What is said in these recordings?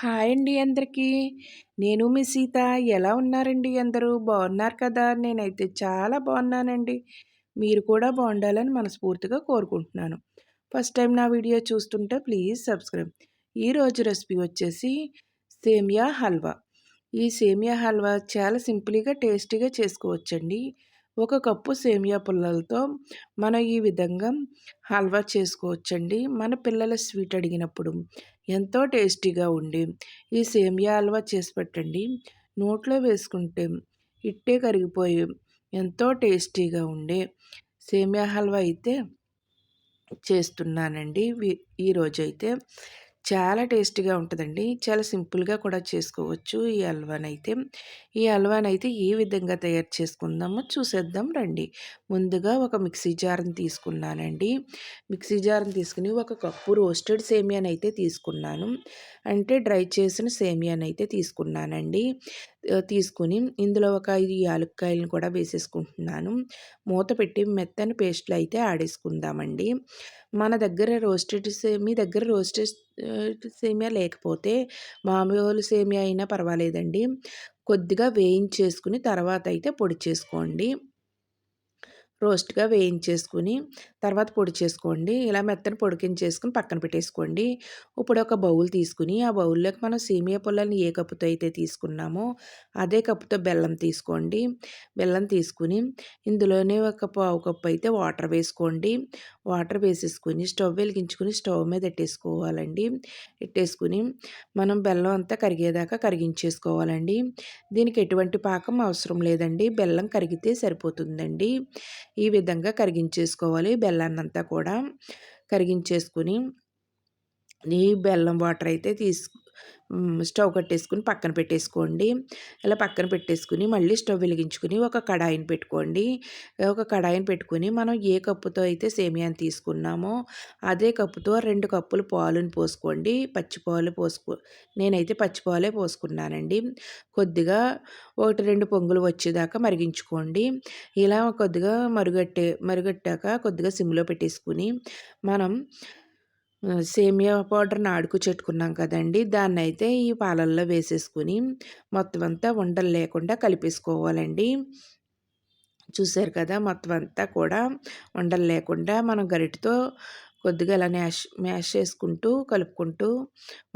Hi అండి అందరికీ. నేను మీ సీత. ఎలా ఉన్నారండి అందరూ? బాగున్నారు కదా? నేనైతే చాలా బాగున్నానండి. మీరు కూడా బాగుండాలని మనస్ఫూర్తిగా కోరుకుంటున్నాను. ఫస్ట్ టైం నా వీడియో చూస్తుంటే ప్లీజ్ సబ్స్క్రైబ్. ఈరోజు రెసిపీ వచ్చేసి సేమియా హల్వా. ఈ సేమియా హల్వా చాలా సింపుల్గా టేస్టీగా చేసుకోవచ్చండి. ఒక కప్పు సేమియా పుల్లలతో మనం ఈ విధంగా హల్వా చేసుకోవచ్చండి. మన పిల్లల స్వీట్ అడిగినప్పుడు ఎంతో టేస్టీగా ఉండి ఈ సేమియా హల్వా చేసి పెట్టండి. నోట్లో వేసుకుంటే ఇట్టే కరిగిపోయి ఎంతో టేస్టీగా ఉండే సేమియా హల్వా అయితే చేస్తున్నానండి. ఈరోజైతే చాలా టేస్టీగా ఉంటుందండి. చాలా సింపుల్గా కూడా చేసుకోవచ్చు. ఈ హల్వానైతే ఈ హల్వానైతే ఏ విధంగా తయారు చేసుకుందామో చూసేద్దాం రండి. ముందుగా ఒక మిక్సీ జార్ని తీసుకున్నానండి. మిక్సీ జార్ని తీసుకుని ఒక కప్పు రోస్టెడ్ సేమియాని అయితే తీసుకున్నాను. అంటే డ్రై చేసిన సేమియాని అయితే తీసుకున్నానండి తీసుకుని ఇందులో ఒక ఐదు యాలక్కాయలను కూడా వేసేసుకుంటున్నాను. మూత పెట్టి మెత్తని పేస్ట్లు అయితే ఆడేసుకుందామండి. మన దగ్గర రోస్టెడ్ మీ దగ్గర రోస్టెడ్ సేమియా లేకపోతే మామూలు సేమియా అయినా పర్వాలేదండి. కొద్దిగా వేయించేసుకుని తర్వాత అయితే పొడి చేసుకోండి. రోస్ట్గా వేయించేసుకుని తర్వాత పొడి చేసుకోండి. ఇలా మెత్తని పొడికించేసుకుని పక్కన పెట్టేసుకోండి. ఇప్పుడు ఒక బౌల్ తీసుకుని ఆ బౌల్లోకి మనం సేమియా పొలాన్ని ఏ కప్పుతో అయితే తీసుకున్నామో అదే కప్పుతో బెల్లం తీసుకోండి. బెల్లం తీసుకుని ఇందులోనే ఒక పావు కప్పు అయితే వాటర్ వేసుకోండి. వాటర్ వేసేసుకుని స్టవ్ వెలిగించుకుని స్టవ్ మీద పెట్టేసుకోవాలండి పెట్టేసుకుని మనం బెల్లం అంతా కరిగేదాకా కరిగించేసుకోవాలండి. దీనికి ఎటువంటి పాకం అవసరం లేదండి. బెల్లం కరిగితే సరిపోతుందండి. ఈ విధంగా కరిగించేసుకోవాలి. బెల్లాన్నంతా కూడా కరిగించేసుకుని ఈ బెల్లం వాటర్ అయితే తీసు స్టవ్ కట్టేసుకుని పక్కన పెట్టేసుకోండి. ఇలా పక్కన పెట్టేసుకుని మళ్ళీ స్టవ్ వెలిగించుకుని ఒక కడాయిని పెట్టుకోండి. ఒక కడాయిని పెట్టుకుని మనం ఏ కప్పుతో అయితే సేమియాని తీసుకున్నామో అదే కప్పుతో రెండు కప్పులు పాలుని పోసుకోండి. పచ్చి పాలు పోసుకో నేనైతే పచ్చి పాలే పోసుకున్నానండి. కొద్దిగా ఒకటి రెండు పొంగులు వచ్చేదాకా మరిగించుకోండి. ఇలా కొద్దిగా మరుగట్టే మరుగట్టాక కొద్దిగా సిమ్లో పెట్టేసుకుని మనం సేమియా పౌడర్ని ఆడుకు చెట్టుకున్నాం కదండి. దాన్ని అయితే ఈ పాలల్లో వేసేసుకుని మొత్తం అంతా ఉండలు లేకుండా కలిపేసుకోవాలండి. చూసారు కదా మొత్తం అంతా కూడా ఉండలు లేకుండా మనం గరిటతో కొద్దిగా ఇలా మ్యాష్ మ్యాష్ చేసుకుంటూ కలుపుకుంటూ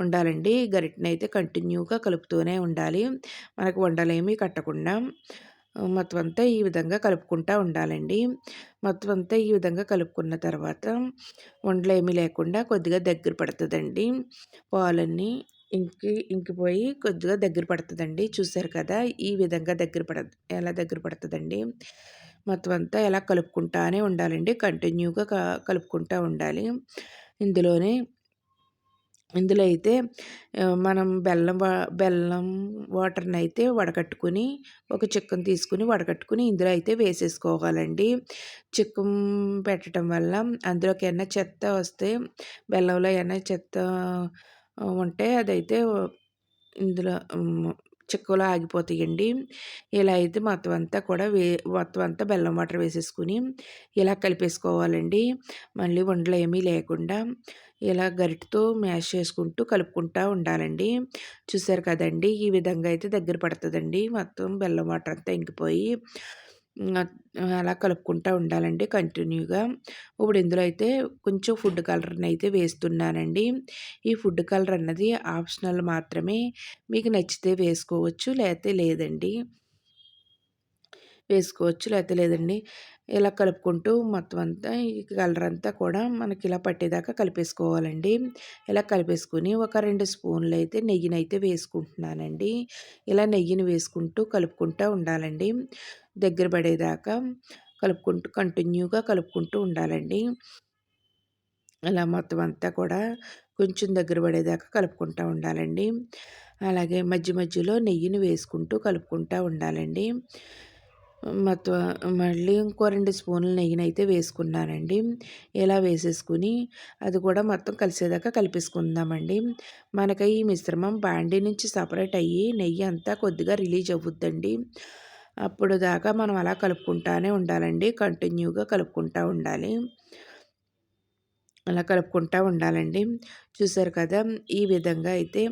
ఉండాలండి. గరిటని అయితే కంటిన్యూగా కలుపుతూనే ఉండాలి. మనకు వండలేమీ కట్టకుండా. మొత్తం అంతా ఈ విధంగా కలుపుకుంటూ ఉండాలండి. మొత్తం అంతా ఈ విధంగా కలుపుకున్న తర్వాత ఉండలు ఏమీ లేకుండా కొద్దిగా దగ్గర పడుతుందండి. పాలన్నీ ఇంకి ఇంకిపోయి కొద్దిగా దగ్గర పడుతుందండి. చూసారు కదా ఈ విధంగా దగ్గర పడ ఎలా దగ్గర పడుతుందండి? మొత్తం అంతా ఎలా కలుపుకుంటానే ఉండాలండి. కంటిన్యూగా కలుపుకుంటూ ఉండాలి. ఇందులోనే ఇందులో అయితే మనం బెల్లం బెల్లం వాటర్ని అయితే వడకట్టుకుని ఒక చిక్కను తీసుకుని వడకట్టుకుని ఇందులో అయితే వేసేసుకోవాలండి. చిక్కం పెట్టడం వల్ల అందులోకి ఏమైనా చెత్త వస్తే బెల్లంలో ఏమైనా చెత్త ఉంటే అదైతే ఇందులో చిక్కలో ఆగిపోతాయండి. ఇలా అయితే మొత్తం అంతా కూడా వే మొత్తం అంతా బెల్లం వాటర్ వేసేసుకుని ఇలా కలిపేసుకోవాలండి. మళ్ళీ వండలు ఏమీ లేకుండా ఇలా గరిటతో మ్యాష్ చేసుకుంటూ కలుపుకుంటూ ఉండాలండి. చూసారు కదండి ఈ విధంగా అయితే దగ్గర పడుతుందండి. మొత్తం బెల్లం వాటర్ అంతా ఇంకిపోయి అలా కలుపుకుంటూ ఉండాలండి కంటిన్యూగా. ఇప్పుడు ఇందులో అయితే కొంచెం ఫుడ్ కలర్ని అయితే వేస్తున్నానండి. ఈ ఫుడ్ కలర్ అన్నది ఆప్షనల్ మాత్రమే. మీకు నచ్చితే వేసుకోవచ్చు లేకపోతే లేదండి. వేసుకోవచ్చు లేకపోతే లేదండి. ఇలా కలుపుకుంటూ మొత్తం అంతా ఈ కలర్ అంతా కూడా మనకి ఇలా పట్టేదాకా కలిపేసుకోవాలండి. ఇలా కలిపేసుకుని ఒక రెండు స్పూన్లు అయితే నెయ్యిని అయితే వేసుకుంటున్నానండి. ఇలా నెయ్యిని వేసుకుంటూ కలుపుకుంటూ ఉండాలండి. దగ్గర పడేదాకా కలుపుకుంటూ కంటిన్యూగా కలుపుకుంటూ ఉండాలండి. అలా మొత్తం అంతా కూడా కొంచెం దగ్గర పడేదాకా కలుపుకుంటూ ఉండాలండి. అలాగే మధ్య మధ్యలో నెయ్యిని వేసుకుంటూ కలుపుకుంటూ ఉండాలండి. మొత్తం మళ్ళీ ఇంకో రెండు స్పూన్లు నెయ్యినైతే వేసుకున్నానండి. ఇలా వేసేసుకుని అది కూడా మొత్తం కలిసేదాకా కలిపేసుకుందామండి. మనకి ఈ మిశ్రమం బాండీ నుంచి సపరేట్ అయ్యి నెయ్యి అంతా కొద్దిగా రిలీజ్ అవ్వుద్దండి. అప్పుడు దాకా మనం అలా కలుపుకుంటానే ఉండాలండి. కంటిన్యూగా కలుపుకుంటూ ఉండాలి. అలా కలుపుకుంటూ ఉండాలండి. చూసారు కదా ఈ విధంగా అయితే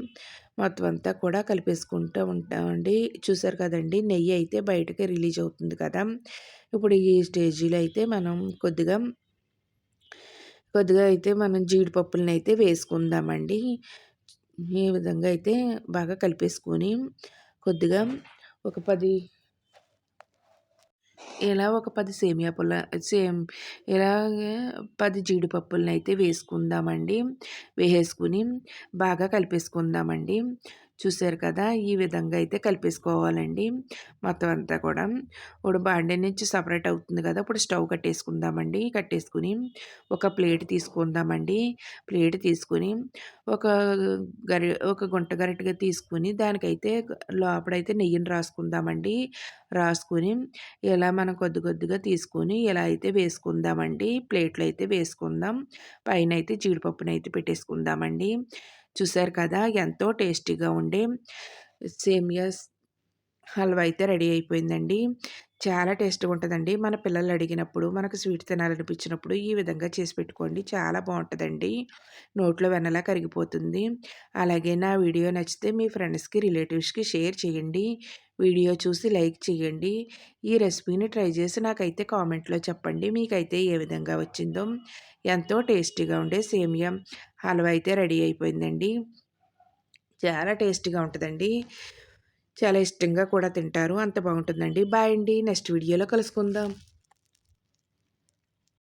మొత్తం అంతా కూడా కలిపేసుకుంటూ ఉంటామండి చూసారు కదండి నెయ్యి అయితే బయటకి రిలీజ్ అవుతుంది కదా. ఇప్పుడు ఈ స్టేజీలో అయితే మనం కొద్దిగా కొద్దిగా అయితే మనం జీడిపప్పులను అయితే వేసుకుందామండి. ఈ విధంగా అయితే బాగా కలిపేసుకొని కొద్దిగా ఒక పది ఇలా ఒక పది సేమియా పుల్ల సేమ్ ఇలాగే పది జీడిపప్పులను అయితే వేసుకుందామండి. వేసుకుని బాగా కలిపేసుకుందామండి. చూసారు కదా! ఈ విధంగా అయితే కలిపేసుకోవాలండి. మొత్తం అంతా కూడా. ఇప్పుడు బాండీ నుంచి సపరేట్ అవుతుంది కదా! ఇప్పుడు స్టవ్ కట్టేసుకుందామండి. కట్టేసుకుని ఒక ప్లేట్ తీసుకుందామండి. ప్లేట్ తీసుకుని ఒక గరి ఒక గుంట గరిటగా తీసుకుని దానికైతే లోపడైతే నెయ్యిని రాసుకుందామండి. రాసుకుని ఇలా మనం కొద్ది కొద్దిగా తీసుకొని ఇలా అయితే వేసుకుందామండి. ప్లేట్లు అయితే వేసుకుందాం. పైన అయితే జీడిపప్పునైతే పెట్టేసుకుందామండి. చూసారు కదా! ఎంతో టేస్టీగా ఉండే సేమియాస్ హల్వా అయితే రెడీ అయిపోయిందండి. చాలా టేస్ట్గా ఉంటుందండి. మన పిల్లలు అడిగినప్పుడు మనకు స్వీట్ తినాలనిపించినప్పుడు ఈ విధంగా చేసి పెట్టుకోండి. చాలా బాగుంటుందండి. నోట్లో వెనలా కరిగిపోతుంది. అలాగే నా వీడియో నచ్చితే మీ ఫ్రెండ్స్కి రిలేటివ్స్కి షేర్ చేయండి. వీడియో చూసి లైక్ చేయండి. ఈ రెసిపీని ట్రై చేసి నాకైతే కామెంట్లో చెప్పండి. మీకైతే ఏ విధంగా వచ్చిందో. ఎంతో టేస్టీగా ఉండే సేమియా హల్వా అయితే రెడీ అయిపోయిందండి. చాలా టేస్టీగా ఉంటుందండి. చాలా ఇష్టంగా కూడా తింటారు. అంత బాగుంటుందండి. బాయ్ అండి. నెక్స్ట్ వీడియోలో కలుసుకుందాం.